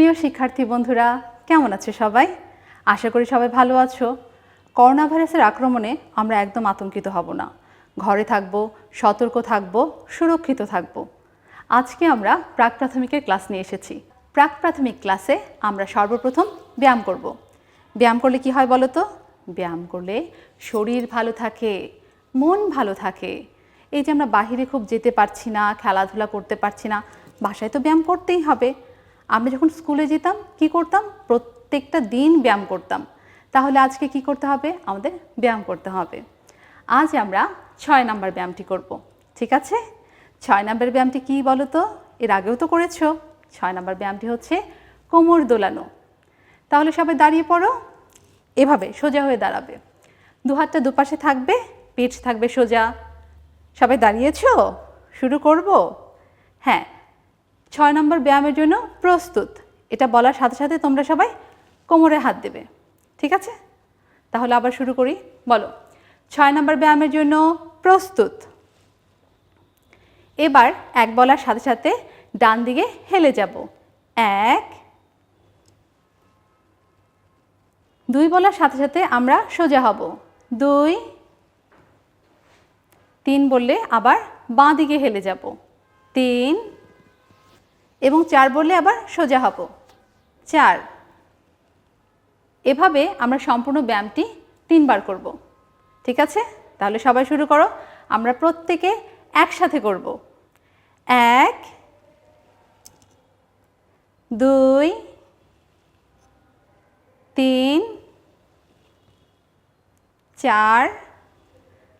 প্রিয় শিক্ষার্থী বন্ধুরা, কেমন আছে সবাই? আশা করি সবাই ভালো আছো। করোনা ভাইরাসের আক্রমণে আমরা একদম আতঙ্কিত হব না। ঘরে থাকব, সতর্ক থাকব, সুরক্ষিত থাকব। আজকে আমরা প্রাক প্রাথমিকের ক্লাস নিয়ে এসেছি। প্রাক প্রাথমিক ক্লাসে আমরা সর্বপ্রথম ব্যায়াম করব। ব্যায়াম করলে কি হয় বলো তো? ব্যায়াম করলে শরীর ভালো থাকে, মন ভালো থাকে। এই যে আমরা বাহিরে খুব যেতে পারছি না, খেলাধুলা করতে পারছি না, বাসায় তো ব্যায়াম করতেই হবে। আমরা যখন স্কুলে যেতাম, কি করতাম? প্রত্যেকটা দিন ব্যায়াম করতাম। তাহলে আজকে কি করতে হবে? আমাদের ব্যায়াম করতে হবে। আজ আমরা ছয় নাম্বার ব্যায়ামটি করব। ঠিক আছে? ছয় নাম্বার ব্যায়ামটি কি বলো তো এর আগেও তো করেছ। ছয় নাম্বার ব্যায়ামটি হচ্ছে কোমর দোলানো। তাহলে সবাই দাঁড়িয়ে পড়ো। এভাবে সোজা হয়ে দাঁড়াবে। দু হাতটা দুপাশে থাকবে, পিঠ থাকবে সোজা। সবাই দাঁড়িয়েছো? শুরু করব? হ্যাঁ ছয় নম্বর ব্যায়ামের জন্য প্রস্তুত। এটা বলার সাথে সাথে তোমরা সবাই কোমরে হাত দেবে। ঠিক আছে? তাহলে আবার শুরু করি। বলো, ছয় নম্বর ব্যায়ামের জন্য প্রস্তুত। এবার এক বলার সাথে সাথে ডান দিকে হেলে যাব। এক, দুই বলার সাথে সাথে আমরা সোজা হব। দুই, তিন বললে আবার বাঁ দিকে হেলে যাব। তিন এবং চার বললে আবার সোজা হব। চার। এভাবে আমরা সম্পূর্ণ ব্যায়ামটি তিনবার করব। ঠিক আছে? তাহলে সবাই শুরু করো। আমরা প্রত্যেকে একসাথে করব। এক, দুই, তিন, চার,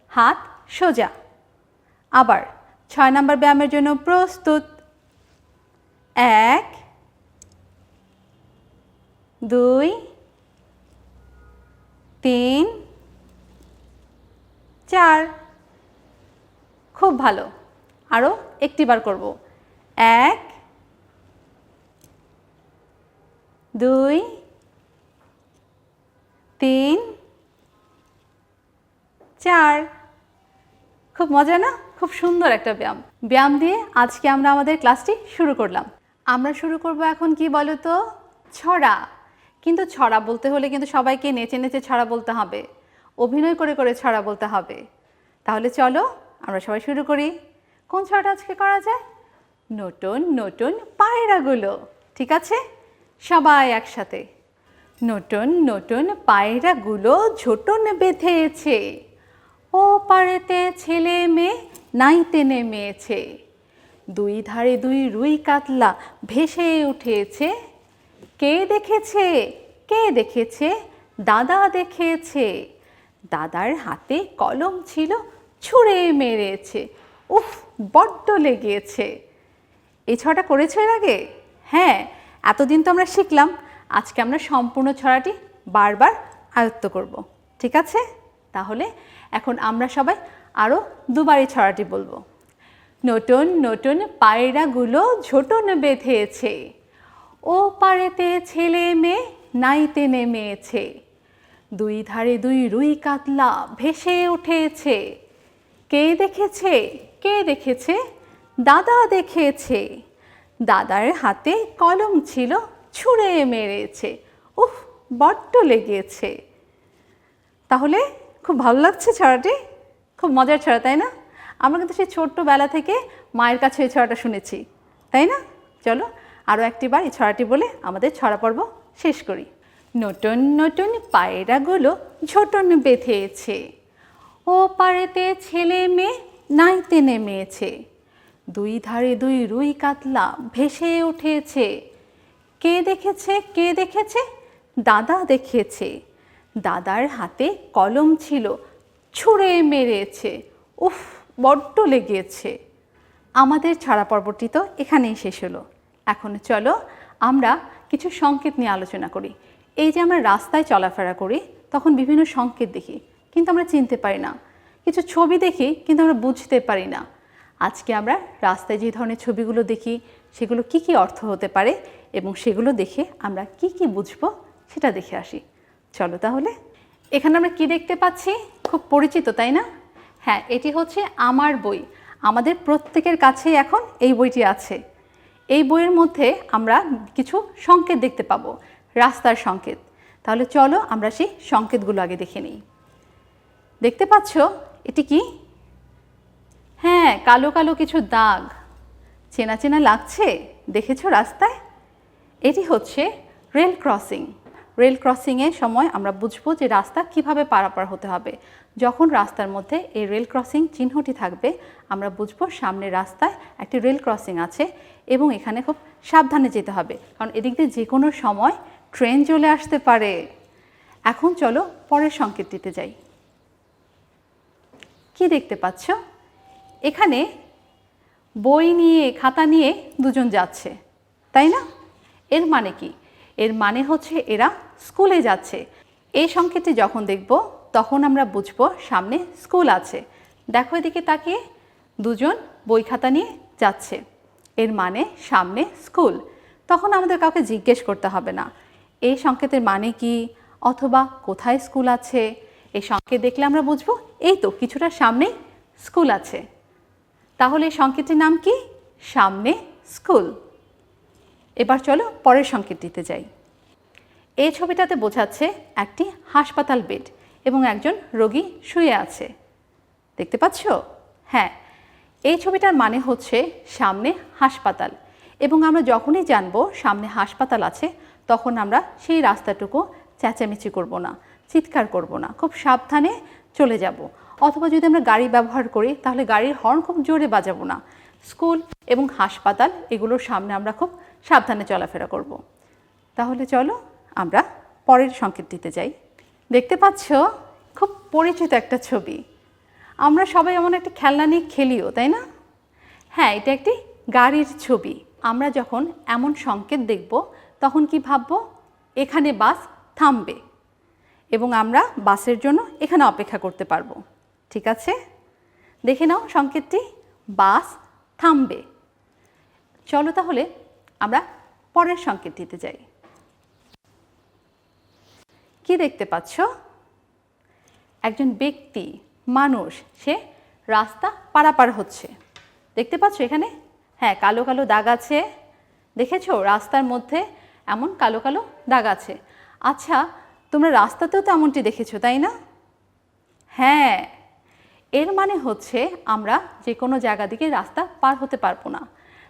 হাত সোজা। আবার ছয় নম্বর ব্যায়ামের জন্য প্রস্তুত। এক, দুই, তিন, চার। খুব ভালো। আরও একটিবার করব। এক, দুই, তিন, চার। খুব মজা না? খুব সুন্দর একটা ব্যায়াম। ব্যায়াম দিয়ে আজকে আমরা আমাদের ক্লাসটি শুরু করলাম। আমরা শুরু করব এখন কি বলো তো ছড়া। কিন্তু ছড়া বলতে হলে কিন্তু সবাইকে নেচে নেচে ছড়া বলতে হবে। অভিনয় করে করে ছড়া বলতে হবে। তাহলে চলো, আমরা সবাই শুরু করি। কোন ছড়াটা আজকে করা যায়? নতুন নতুন পায়রাগুলো। ঠিক আছে? সবাই একসাথে। নতুন নতুন পায়রাগুলো ঝোটন বেঁধেছে। ও পাড়েতে ছেলে মেয়ে, নাইতে নেমেছে। দুই ধারে দুই রুই কাতলা ভেসে উঠেছে। কে দেখেছে? কে দেখেছে? দাদা দেখেছে। দাদার হাতে কলম ছিল, ছুঁড়ে মেরেছে। উফ, বড্ড লেগেছে। এই ছড়াটা করেছ এর আগে? হ্যাঁ এতদিন তো আমরা শিখলাম। আজকে আমরা সম্পূর্ণ ছড়াটি বারবার আয়ত্ত করব। ঠিক আছে? তাহলে এখন আমরা সবাই আরও দুবারই ছড়াটি বলব। নতুন নতুন পায়রাগুলো ঝোটন বেঁধেছে। ও পাড়েতে ছেলে মেয়ে নাইতে নেমেছে। দুই ধারে দুই রুই কাতলা ভেসে উঠেছে। কে দেখেছে? কে দেখেছে? দাদা দেখেছে। দাদার হাতে কলম ছিল, ছুঁড়ে মেরেছে। উফ, বড্ড লেগেছে। তাহলে খুব ভালো লাগছে ছড়াটি? খুব মজার ছড়া, তাই না? আমরা কিন্তু সেই ছোট্টবেলা থেকে মায়ের কাছে এই ছড়াটা শুনেছি, তাই না? চলো আরও একটি একটিবার এই ছড়াটি বলে আমাদের ছড়া পর্ব শেষ করি। নতুন নতুন পায়রাগুলো ঝোটন বেঁধেছে। ও পাড়েতে ছেলে মেয়ে নাইতে নেমেছে। দুই ধারে দুই রুই কাতলা ভেসে উঠেছে। কে দেখেছে কে দেখেছে? দাদা দেখেছে। দাদার হাতে কলম ছিল, ছুঁড়ে মেরেছে। উফ বড্ড লেগেছে। আমাদের ছাড়া পর্বটি তো এখানেই শেষ হলো। এখন চলো আমরা কিছু সংকেত নিয়ে আলোচনা করি। এই যে আমরা রাস্তায় চলাফেরা করি, তখন বিভিন্ন সংকেত দেখি, কিন্তু আমরা চিনতে পারি না। কিছু ছবি দেখি, কিন্তু আমরা বুঝতে পারি না। আজকে আমরা রাস্তায় যে ধরনের ছবিগুলো দেখি, সেগুলো কি কি অর্থ হতে পারে এবং সেগুলো দেখে আমরা কি কি বুঝব, সেটা দেখে আসি। চলো তাহলে, এখানে আমরা কি দেখতে পাচ্ছি? খুব পরিচিত, তাই না? হ্যাঁ এটি হচ্ছে আমার বই। আমাদের প্রত্যেকের কাছেই এখন এই বইটি আছে। এই বইয়ের মধ্যে আমরা কিছু সংকেত দেখতে পাবো, রাস্তার সংকেত। তাহলে চলো আমরা সেই সংকেতগুলো আগে দেখে নিই। দেখতে পাচ্ছ, এটি কি? হ্যাঁ কালো কালো কিছু দাগ। চেনা চেনা লাগছে? দেখেছ রাস্তায়? এটি হচ্ছে রেল ক্রসিং। রেল ক্রসিংয়ের সময় আমরা বুঝব যে রাস্তা কীভাবে পারাপার হতে হবে। যখন রাস্তার মধ্যে এই রেল ক্রসিং চিহ্নটি থাকবে, আমরা বুঝব সামনে রাস্তায় একটি রেল ক্রসিং আছে এবং এখানে খুব সাবধানে যেতে হবে। কারণ এদিক দিয়ে যে কোনো সময় ট্রেন চলে আসতে পারে। এখন চলো পরের সংকেতটিতে যাই। কি দেখতে পাচ্ছ? এখানে বই নিয়ে, খাতা নিয়ে দুজন যাচ্ছে, তাই না? এর মানে কি? এর মানে হচ্ছে এরা স্কুলে যাচ্ছে। এই সংকেতটি যখন দেখব, তখন আমরা বুঝব সামনে স্কুল আছে। দেখো এদিকে তাকিয়ে, দুজন বই খাতা নিয়ে যাচ্ছে। এর মানে সামনে স্কুল। তখন আমাদের কাউকে জিজ্ঞেস করতে হবে না। এই সংকেতের মানে কি? অথবা কোথায় স্কুল আছে? এই সংকেত দেখলে আমরা বুঝব, এই তো কিছুটা সামনেই স্কুল আছে। তাহলে এই সংকেতটির নাম কি? সামনে স্কুল। এবার চলো পরের সংকেতটিতে যাই। এই ছবিটাতে বোঝাচ্ছে একটি হাসপাতাল বেড এবং একজন রোগী শুয়ে আছে। দেখতে পাচ্ছ? হ্যাঁ এই ছবিটার মানে হচ্ছে সামনে হাসপাতাল এবং আমরা যখনই জানব সামনে হাসপাতাল আছে, তখন আমরা সেই রাস্তাটুকু চেঁচামেচি করব না, চিৎকার করব না, খুব সাবধানে চলে যাব। অথবা যদি আমরা গাড়ি ব্যবহার করি, তাহলে গাড়ির হর্ন খুব জোরে বাজাবো না। স্কুল এবং হাসপাতাল, এগুলোর সামনে আমরা খুব সাবধানে চলাফেরা করব। তাহলে চলো, আমরা পরের সংকেতটিতে যাই। দেখতে পাচ্ছ, খুব পরিচিত একটা ছবি। আমরা সবাই এমন একটা খেলনা নিয়ে খেলিও, তাই না? হ্যাঁ এটা একটি গাড়ির ছবি। আমরা যখন এমন সংকেত দেখব, তখন কি ভাববো? এখানে বাস থামবে এবং আমরা বাসের জন্য এখানে অপেক্ষা করতে পারব। ঠিক আছে? দেখে নাও সংকেতটি। বাস থামবে। চলো তাহলে আমরা পরের সংকেত দিতে যাই। কি দেখতে পাচ্ছ? একজন ব্যক্তি, মানুষ, সে রাস্তা পারাপার হচ্ছে। দেখতে পাচ্ছ এখানে? হ্যাঁ কালো কালো দাগ আছে। দেখেছ? রাস্তার মধ্যে এমন কালো কালো দাগ আছে। আচ্ছা তোমরা রাস্তাতেও তো এমনটি দেখেছ, তাই না? হ্যাঁ। এর মানে হচ্ছে আমরা যে কোনো জায়গা দিকে রাস্তা পার হতে পারব না।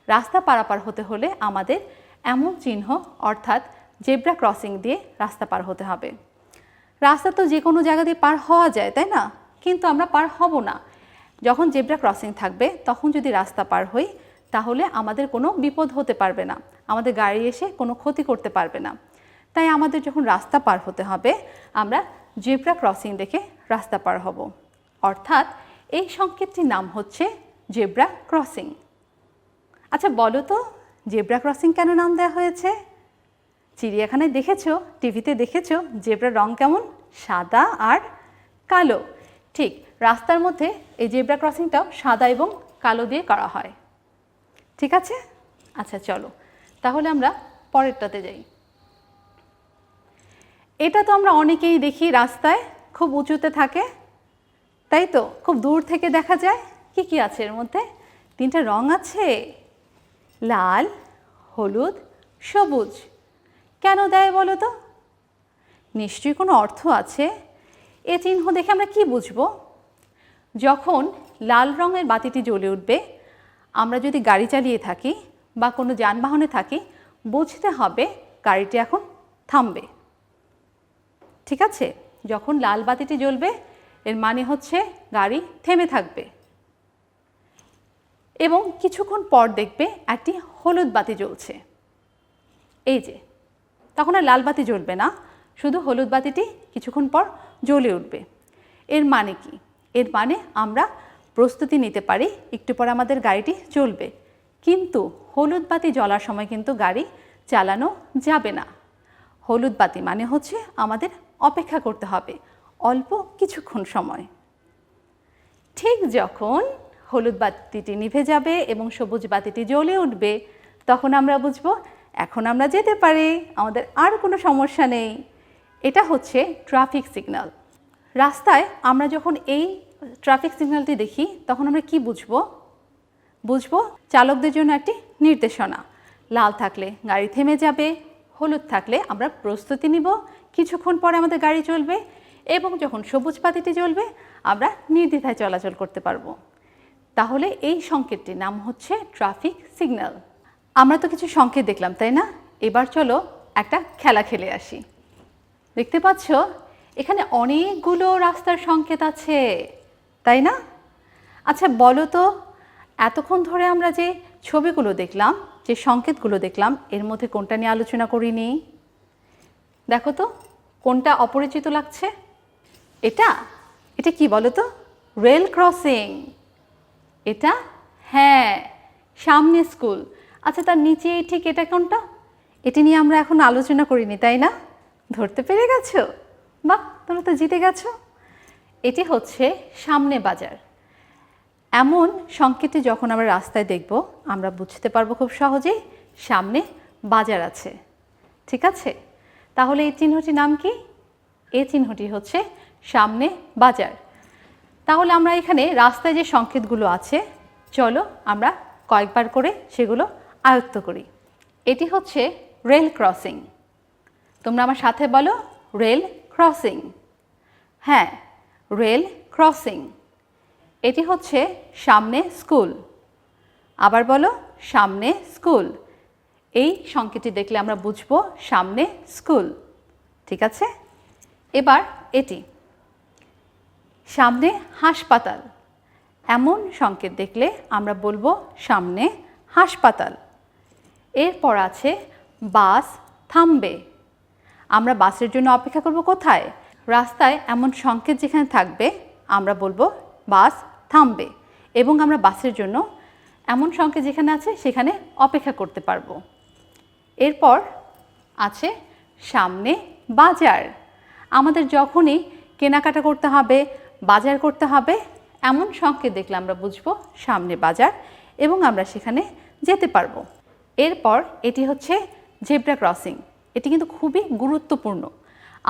রাস্তা পারাপার হতে হলে আমাদের এমন চিহ্ন, অর্থাৎ জেব্রা ক্রসিং দিয়ে রাস্তা পার হতে হবে। রাস্তা তো যে কোনো জায়গা দিয়ে পার হওয়া যায়, তাই না? কিন্তু আমরা পার হব না। যখন জেব্রা ক্রসিং থাকবে, তখন যদি রাস্তা পার হই, তাহলে আমাদের কোনো বিপদ হতে পারবে না। আমাদের গাড়ি এসে কোনো ক্ষতি করতে পারবে না। তাই আমাদের যখন রাস্তা পার হতে হবে, আমরা জেব্রা ক্রসিং দেখে রাস্তা পার হব। অর্থাৎ এই সংকেতটির নাম হচ্ছে জেব্রা ক্রসিং। আচ্ছা বলো তো, জেব্রা ক্রসিং কেন নাম দেওয়া হয়েছে? চিড়িয়াখানায় দেখেছ, টিভিতে দেখেছ, জেব্রার রং কেমন? সাদা আর কালো। ঠিক, রাস্তার মধ্যে এই জেব্রা ক্রসিংটাও সাদা এবং কালো দিয়ে করা হয়। ঠিক আছে? আচ্ছা চলো, তাহলে আমরা পরেরটাতে যাই। এটা তো আমরা অনেকেই দেখি রাস্তায়, খুব উঁচুতে থাকে তাই তো? খুব দূর থেকে দেখা যায়? কি কি আছে এর মধ্যে? তিনটা রং আছে। লাল, হলুদ, সবুজ। কেন দেয় বলো তো? নিশ্চয়ই কোনো অর্থ আছে। এ চিহ্ন দেখে আমরা কি বুঝব? যখন লাল রঙের বাতিটি জ্বলে উঠবে, আমরা যদি গাড়ি চালিয়ে থাকি বা কোনো যানবাহনে থাকি, বুঝতে হবে গাড়িটি এখন থামবে। ঠিক আছে? যখন লাল বাতিটি জ্বলবে এর মানে হচ্ছে গাড়ি থেমে থাকবে। এবং কিছুক্ষণ পর দেখবে একটি হলুদ বাতি জ্বলছে। এই যে, তখন আর লাল বাতি জ্বলবে না, শুধু হলুদ বাতিটি কিছুক্ষণ পর জ্বলে উঠবে। এর মানে কি? এর মানে আমরা প্রস্তুতি নিতে পারি, একটু পর আমাদের গাড়িটি চলবে কিন্তু হলুদ বাতি জ্বলার সময় কিন্তু গাড়ি চালানো যাবে না। হলুদ বাতি মানে হচ্ছে আমাদের অপেক্ষা করতে হবে। অল্প কিছুক্ষণ সময়। ঠিক যখন হলুদ বাতিটি নিভে যাবে এবং সবুজ বাতিটি জ্বলে উঠবে, তখন আমরা বুঝব, এখন আমরা যেতে পারি, আমাদের আর কোনো সমস্যা নেই। এটা হচ্ছে ট্রাফিক সিগন্যাল। রাস্তায় আমরা যখন এই ট্রাফিক সিগন্যালটি দেখি, তখন আমরা কি বুঝব? বুঝব চালকদের জন্য একটি নির্দেশনা। লাল থাকলে গাড়ি থেমে যাবে, হলুদ থাকলে আমরা প্রস্তুতি নিব, কিছুক্ষণ পরে আমাদের গাড়ি চলবে এবং যখন সবুজ বাতিটি জ্বলবে, আমরা নির্দ্বিধায় চলাচল করতে পারব। তাহলে এই সংকেতটির নাম হচ্ছে ট্রাফিক সিগন্যাল। আমরা তো কিছু সংকেত দেখলাম, তাই না? এবার চলো একটা খেলা খেলে আসি। দেখতে পাচ্ছ, এখানে অনেকগুলো রাস্তার সংকেত আছে, তাই না? আচ্ছা বলো তো, এতক্ষণ ধরে আমরা যে ছবিগুলো দেখলাম, যে সংকেতগুলো দেখলাম, এর মধ্যে কোনটা নিয়ে আলোচনা করিনি? দেখো তো, কোনটা অপরিচিত লাগছে? এটা এটা কি বলো তো রেল ক্রসিং এটা? হ্যাঁ সামনে স্কুল আচ্ছা তার নিচে ঠিক এটা কোনটা? এটি নিয়ে আমরা এখন আলোচনা করিনি, তাই না? ধরতে পেরে গেছো? বাহ, তোমরা তো জিতে গেছো। এটি হচ্ছে সামনে বাজার। এমন সংকেতে যখন আমরা রাস্তায় দেখব, আমরা বুঝতে পারব খুব সহজেই সামনে বাজার আছে। ঠিক আছে? তাহলে এই চিহ্নটির নাম কি? এই চিহ্নটি হচ্ছে সামনে বাজার। তাহলে আমরা এখানে রাস্তায় যে সংকেতগুলো আছে, চলো আমরা কয়েকবার করে সেগুলো আয়ত্ত করি। এটি হচ্ছে রেল ক্রসিং। তোমরা আমার সাথে বলো, রেল ক্রসিং। হ্যাঁ রেল ক্রসিং। এটি হচ্ছে সামনে স্কুল। আবার বলো, সামনে স্কুল। এই সংকেতটি দেখলে আমরা বুঝব সামনে স্কুল। ঠিক আছে? এবার এটি। সামনে হাসপাতাল। এমন সংকেত দেখলে আমরা বলব সামনে হাসপাতাল। এরপর আছে বাস থামবে। আমরা বাসের জন্য অপেক্ষা করব কোথায়? রাস্তায় এমন সংকেত যেখানে থাকবে, আমরা বলব বাস থামবে এবং আমরা বাসের জন্য এমন সংকেত যেখানে আছে সেখানে অপেক্ষা করতে পারব। এরপর আছে সামনে বাজার। আমাদের যখনই কেনাকাটা করতে হবে বাজার করতে হবে, এমন সংকেত দেখলে আমরা বুঝব সামনে বাজার এবং আমরা সেখানে যেতে পারব। এরপর এটি হচ্ছে জেব্রা ক্রসিং। এটি কিন্তু খুবই গুরুত্বপূর্ণ।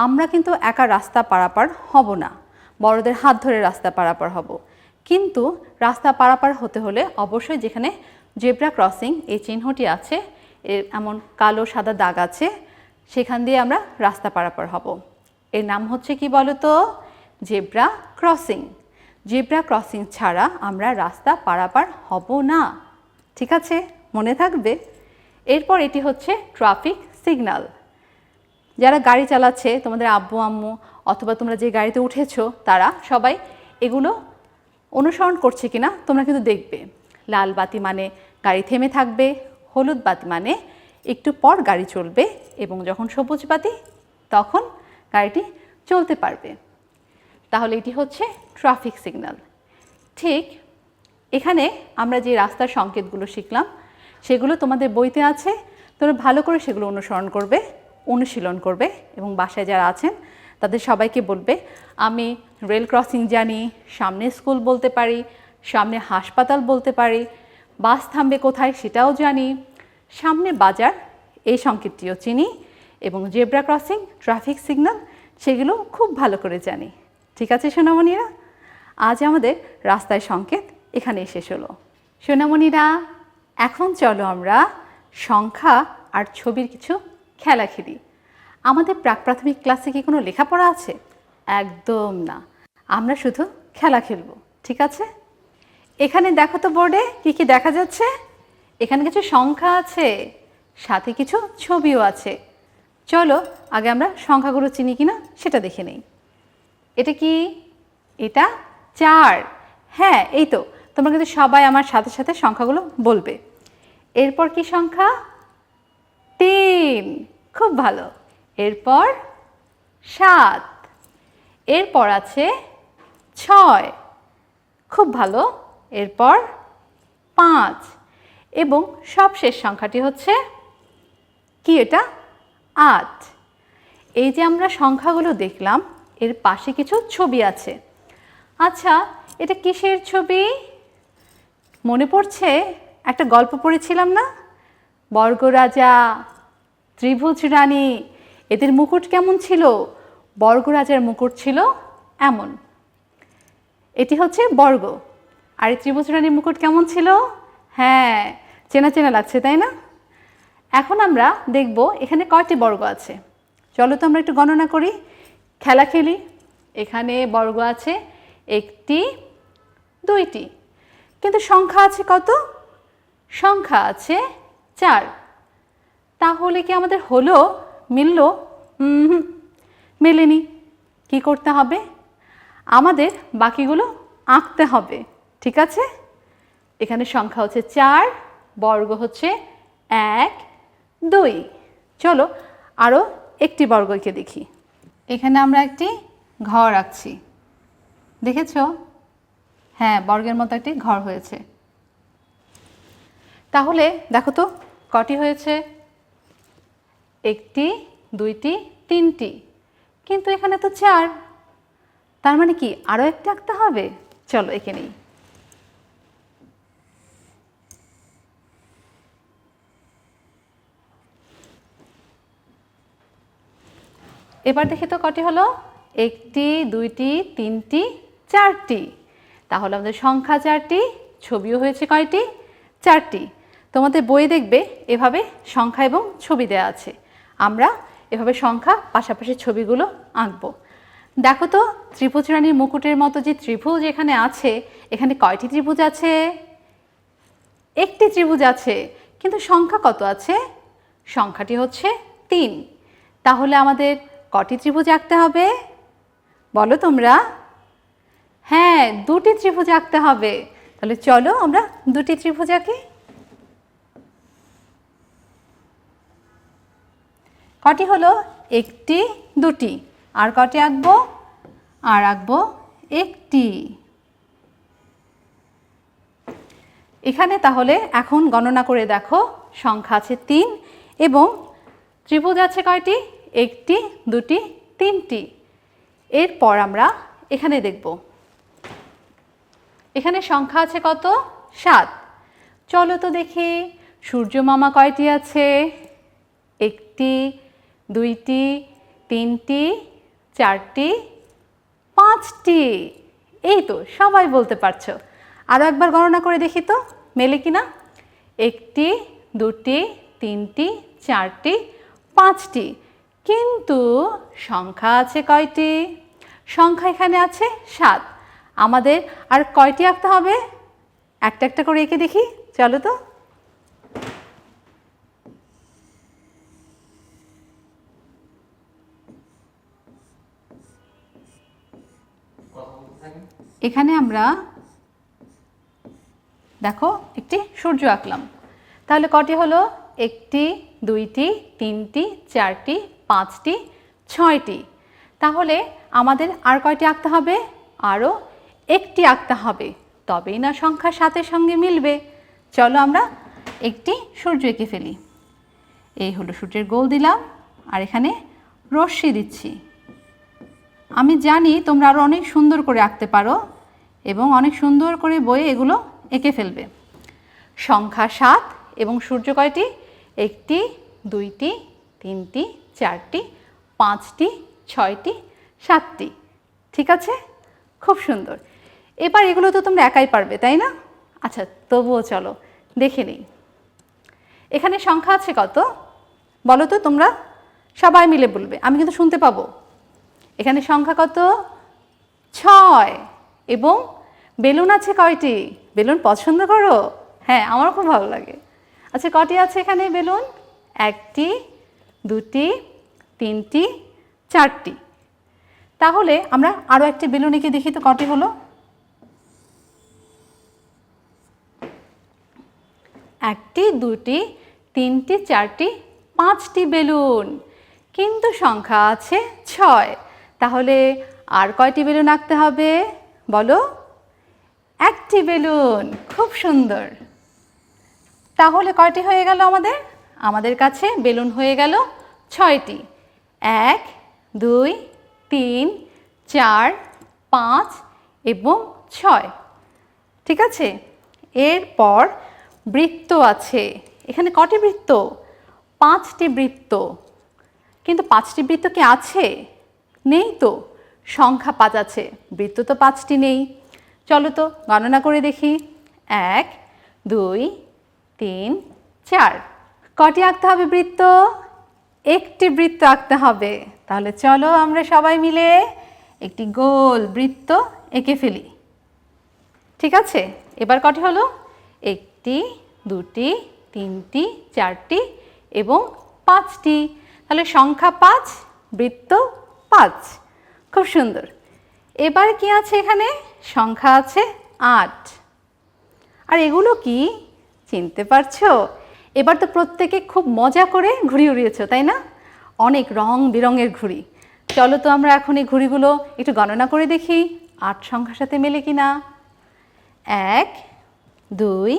আমরা কিন্তু একা রাস্তা পারাপার হব না। বড়দের হাত ধরে রাস্তা পারাপার হব। কিন্তু রাস্তা পারাপার হতে হলে অবশ্যই যেখানে জেব্রা ক্রসিং এই চিহ্নটি আছে এর এমন কালো সাদা দাগ আছে, সেখান দিয়ে আমরা রাস্তা পারাপার হব। এর নাম হচ্ছে কি বলতো? Zebra crossing. জেব্রা ক্রসিং ছাড়া আমরা রাস্তা পারাপার হব না। ঠিক আছে? মনে থাকবে? এরপর এটি হচ্ছে ট্রাফিক সিগন্যাল যারা গাড়ি চালাচ্ছে, তোমাদের আব্বু, আম্মু অথবা তোমরা যে গাড়িতে উঠেছো, তারা সবাই এগুলো অনুসরণ করছে কিনা তোমরা কিন্তু দেখবে। লাল বাতি মানে গাড়ি থেমে থাকবে, হলুদ বাতি মানে একটু পর গাড়ি চলবে এবং যখন সবুজ বাতি, তখন গাড়িটি চলতে পারবে। তাহলে এটি হচ্ছে ট্রাফিক সিগন্যাল ঠিক, এখানে আমরা যে রাস্তার সংকেতগুলো শিখলাম, সেগুলো তোমাদের বইতে আছে। তোমরা ভালো করে সেগুলো অনুসরণ করবে, অনুশীলন করবে, এবং বাসায় যারা আছেন, তাদের সবাইকে বলবে, আমি রেল ক্রসিং জানি, সামনে স্কুল বলতে পারি, সামনে হাসপাতাল বলতে পারি, বাস থামবে কোথায় সেটাও জানি, সামনে বাজার, এই সংকেতটিও চিনি, এবং জেব্রা ক্রসিং ট্রাফিক সিগন্যাল সেগুলো খুব ভালো করে জানি। ঠিক আছে, সোনামণিরা? আজ আমাদের রাস্তায় সংকেত এখানেই শেষ হলো। সোনামণিরা, এখন চলো আমরা সংখ্যা আর ছবির কিছু খেলা খেলি। আমাদের প্রাক প্রাথমিক ক্লাসে কি কোনো লেখাপড়া আছে? একদম না। আমরা শুধু খেলা খেলব, ঠিক আছে? এখানে দেখো তো বোর্ডে কি কি দেখা যাচ্ছে। এখানে কিছু সংখ্যা আছে, সাথে কিছু ছবিও আছে। চলো, আগে আমরা সংখ্যাগুলো চিনি কিনা সেটা দেখে নেই। এটা কি? এটা চার। হ্যাঁ এই তো। তোমরা কিন্তু সবাই আমার সাথে সাথে সংখ্যাগুলো বলবে। এরপর কি সংখ্যা? তিন। খুব ভালো। এরপর সাত। এরপর আছে ছয়। খুব ভালো। এরপর পাঁচ। এবং সবশেষ সংখ্যাটি হচ্ছে কি এটা? আট। এই যে আমরা সংখ্যাগুলো দেখলাম এর পাশে কিছু ছবি আছে। আচ্ছা এটা কিসের ছবি? মনে পড়ছে, একটা গল্প পড়েছিলাম না? বর্গরাজা ত্রিভুজ রানী, এদের মুকুট কেমন ছিল? বর্গরাজার মুকুট ছিল এমন। এটি হচ্ছে বর্গ। আর এই ত্রিভুজ রানীর মুকুট কেমন ছিল? হ্যাঁ চেনা চেনা লাগছে, তাই না? এখন আমরা দেখব এখানে কয়টি বর্গ আছে। চলো তো আমরা একটু গণনা করি। খেলা খেলি। এখানে বর্গ আছে, একটি, দুইটি। কিন্তু সংখ্যা আছে কত? সংখ্যা আছে চার। তাহলে কি আমাদের হলো, মিলল? মেলেনি। কি করতে হবে? আমাদের বাকিগুলো আঁকতে হবে, ঠিক আছে? এখানে সংখ্যা হচ্ছে চার, বর্গ হচ্ছে এক, দুই। চলো আরও একটি বর্গকে দেখি। এখানে আমরা একটি ঘর আঁকছি। দেখেছ? হ্যাঁ বর্গের মতো একটি ঘর হয়েছে। তাহলে দেখো তো, কটি হয়েছে? একটি, দুইটি, তিনটি। কিন্তু এখানে তো চার। তার মানে কি আরও একটি আঁকতে হবে? চলো এখানেই নেই। এবার দেখি তো কটি হলো? একটি, দুইটি, তিনটি, চারটি। তাহলে আমাদের সংখ্যা চারটি, ছবিও হয়েছে কয়টি? চারটি। তোমাদের বই দেখবে, এভাবে সংখ্যা এবং ছবি দেওয়া আছে। আমরা এভাবে সংখ্যা, পাশাপাশি ছবিগুলো আঁকবো। দেখো তো, ত্রিভুজ রানীর মুকুটের মতো যে ত্রিভুজ এখানে আছে, এখানে কয়টি ত্রিভুজ আছে? একটি ত্রিভুজ আছে, কিন্তু সংখ্যা কত আছে? সংখ্যাটি হচ্ছে তিন। তাহলে আমাদের কটি ত্রিভুজ আঁকতে হবে? বলো তোমরা। হ্যাঁ দুটি ত্রিভুজ আঁকতে হবে। তাহলে চলো আমরা দুটি ত্রিভুজ আঁকি। কটি হলো? একটি, দুটি। আর কটি আঁকবো? আর আঁকবো একটি। এখানে তাহলে এখন গণনা করে দেখো। সংখ্যা আছে তিন এবং ত্রিভুজ আছে কয়টি? একটি, দুটি, তিনটি। এরপর আমরা এখানে দেখব। এখানে সংখ্যা আছে কত? সাত। চলো তো দেখি, সূর্য মামা কয়টি আছে? একটি, দুইটি, তিনটি, চারটি, পাঁচটি। এই তো, সবাই বলতে পারছ। আরও একবার গণনা করে দেখি তো, মেলে কি না? একটি, দুটি, তিনটি, চারটি, পাঁচটি। কিন্তু সংখ্যা আছে কয়টি? সংখ্যা এখানে আছে সাত। আমাদের আর কয়টি আঁকতে হবে? একটা একটা করে এঁকে দেখি। চলো তো। এখানে আমরা, দেখো, একটি সূর্য আঁকলাম। তাহলে কটি হলো? একটি, দুইটি, তিনটি, চারটি পাঁচটি, ছয়টি। তাহলে আমাদের আর কয়টি আঁকতে হবে? আরও একটি আঁকতে হবে। তবেই না সংখ্যা সাতের সঙ্গে মিলবে। চলো আমরা একটি সূর্য এঁকে ফেলি। এই হলো সূর্যের গোল দিলাম, আর এখানে রশ্মি দিচ্ছি। আমি জানি তোমরা আরও অনেক সুন্দর করে আঁকতে পারো এবং অনেক সুন্দর করে বইয়ে এগুলো এঁকে ফেলবে। সংখ্যা সাত এবং সূর্য কয়টি? একটি, দুইটি, তিনটি চারটি, পাঁচটি, ছয়টি, সাতটি। ঠিক আছে? খুব সুন্দর। এবার এগুলো তো তোমরা একাই পারবে, তাই না? আচ্ছা তবুও চলো, দেখে নিই। এখানে সংখ্যা আছে কত? বলো তো তোমরা, সবাই মিলে বলবে, আমি কিন্তু শুনতে পাবো। এখানে সংখ্যা কত? ছয়। এবং বেলুন আছে কয়টি? বেলুন পছন্দ করো? হ্যাঁ আমারও খুব ভালো লাগে। আচ্ছা কটি আছে এখানে বেলুন? একটি, দুটি তিনটি, চারটি। তাহলে আমরা আরও একটি বেলুন এঁকে দেখি তো, কটি হলো? একটি, দুটি, তিনটি, চারটি, পাঁচটি বেলুন। কিন্তু সংখ্যা আছে ছয়। তাহলে আর কয়টি বেলুন আঁকতে হবে? বলো। একটি বেলুন, খুব সুন্দর। তাহলে কয়টি হয়ে গেল আমাদের? আমাদের কাছে বেলুন হয়ে গেল ছয়টি। এক, দুই, তিন, চার, পাঁচ এবং ছয়। ঠিক আছে? এরপর বৃত্ত আছে। এখানে কটি বৃত্ত? পাঁচটি বৃত্ত। কিন্তু পাঁচটি বৃত্ত কি আছে? নেই তো। সংখ্যা পাঁচ আছে। বৃত্ত তো পাঁচটি নেই। চলো তো গণনা করে দেখি। এক, দুই, তিন, চার। কটি আঁকতে হবে বৃত্ত? একটি বৃত্ত আঁকতে হবে। তাহলে চলো আমরা সবাই মিলে একটি গোল বৃত্ত এঁকে ফেলি। ঠিক আছে? এবার কটি হলো? একটি, দুটি, তিনটি, চারটি এবং পাঁচটি। তাহলে সংখ্যা পাঁচ, বৃত্ত পাঁচ। খুব সুন্দর। এবার কি আছে এখানে? সংখ্যা আছে আট। আর এগুলো কি? চিনতে পারছ? এবার তো প্রত্যেকে খুব মজা করে ঘুড়ি উড়িয়েছ, তাই না? অনেক রং বেরঙের ঘুড়ি। চলো তো আমরা এখন এই ঘুড়িগুলো একটু গণনা করে দেখি, আট সংখ্যার সাথে মেলে কি না? এক, দুই,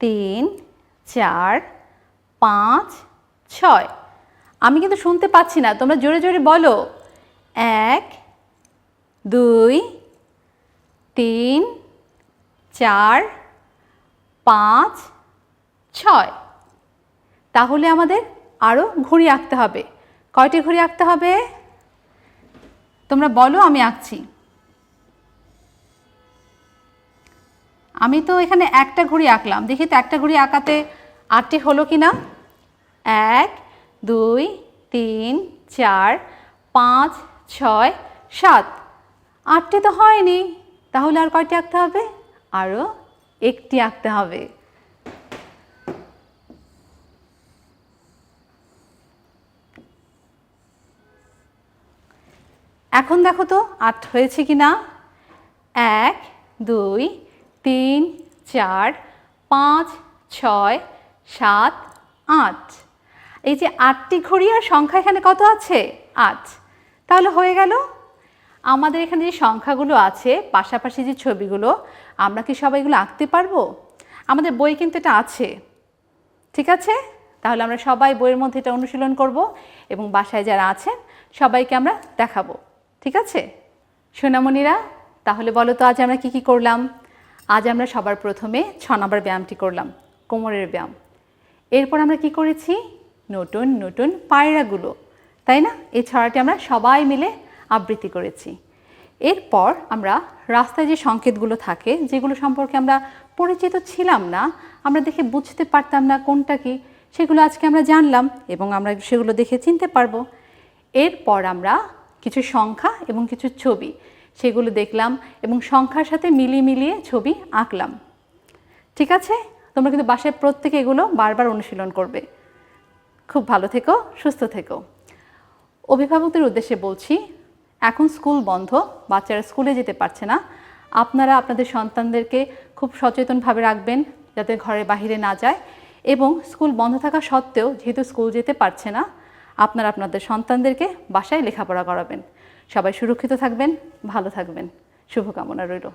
তিন, চার, পাঁচ, ছয়। আমি কিন্তু শুনতে পাচ্ছি না, তোমরা জোরে জোরে বলো। এক, দুই, তিন, চার, পাঁচ, ছয়। তাহলে আমাদের আরও ঘুড়ি আঁকতে হবে। কয়টি ঘুড়ি আঁকতে হবে? তোমরা বলো, আমি আঁকছি। আমি তো এখানে একটা ঘুড়ি আঁকলাম। দেখি তো, একটা ঘুড়ি আঁকাতে আটটি হলো কি না এক, দুই, তিন, চার, পাঁচ, ছয়, সাত। আটটি তো হয়নি। তাহলে আর কয়টি আঁকতে হবে? আরও একটি আঁকতে হবে। এখন দেখো তো, আট হয়েছে কি না এক, দুই, তিন, চার, পাঁচ, ছয়, সাত, আট। এই যে আটটি ঘড়ি আর সংখ্যা এখানে কত আছে? আট। তাহলে হয়ে গেল। আমাদের এখানে যে সংখ্যাগুলো আছে, পাশাপাশি যে ছবিগুলো, আমরা কি সবাইগুলো আঁকতে পারব? আমাদের বই কিন্তু এটা আছে। ঠিক আছে? তাহলে আমরা সবাই বইয়ের মধ্যে এটা অনুশীলন করব এবং বাসায় যারা আছেন, সবাইকে আমরা দেখাবো। ঠিক আছে? সোনামণিরা, তাহলে বলো তো আজ আমরা কি কি করলাম? আজ আমরা সবার প্রথমে ছ নম্বর ব্যায়ামটি করলাম, কোমরের ব্যায়াম। এরপর আমরা কি করেছি? নতুন নতুন পায়রাগুলো, তাই না? এই ছড়াটি আমরা সবাই মিলে আবৃত্তি করেছি। এরপর আমরা রাস্তায় যে সংকেতগুলো থাকে, যেগুলো সম্পর্কে আমরা পরিচিত ছিলাম না, আমরা দেখে বুঝতে পারতাম না কোনটা কি, সেগুলো আজকে আমরা জানলাম এবং আমরা সেগুলো দেখে চিনতে পারব। এরপর আমরা কিছু সংখ্যা এবং কিছু ছবি। সেগুলো দেখলাম এবং সংখ্যার সাথে মিলিয়ে মিলিয়ে ছবি আঁকলাম। ঠিক আছে? তোমরা কিন্তু বাসায় প্রত্যেকে এগুলো বারবার অনুশীলন করবে। খুব ভালো থেকো, সুস্থ থেকো। অভিভাবকদের উদ্দেশ্যে বলছি, এখন স্কুল বন্ধ, বাচ্চারা স্কুলে যেতে পারছে না। আপনারা আপনাদের সন্তানদেরকে খুব সচেতনভাবে রাখবেন যাতে ঘরের বাহিরে না যায় এবং স্কুল বন্ধ থাকা সত্ত্বেও যেহেতু স্কুল যেতে পারছে না আপনারা আপনাদের সন্তানদেরকে বাসায় লেখাপড়া করাবেন। সবাই সুরক্ষিত থাকবেন ভালো থাকবেন। শুভকামনা রইল।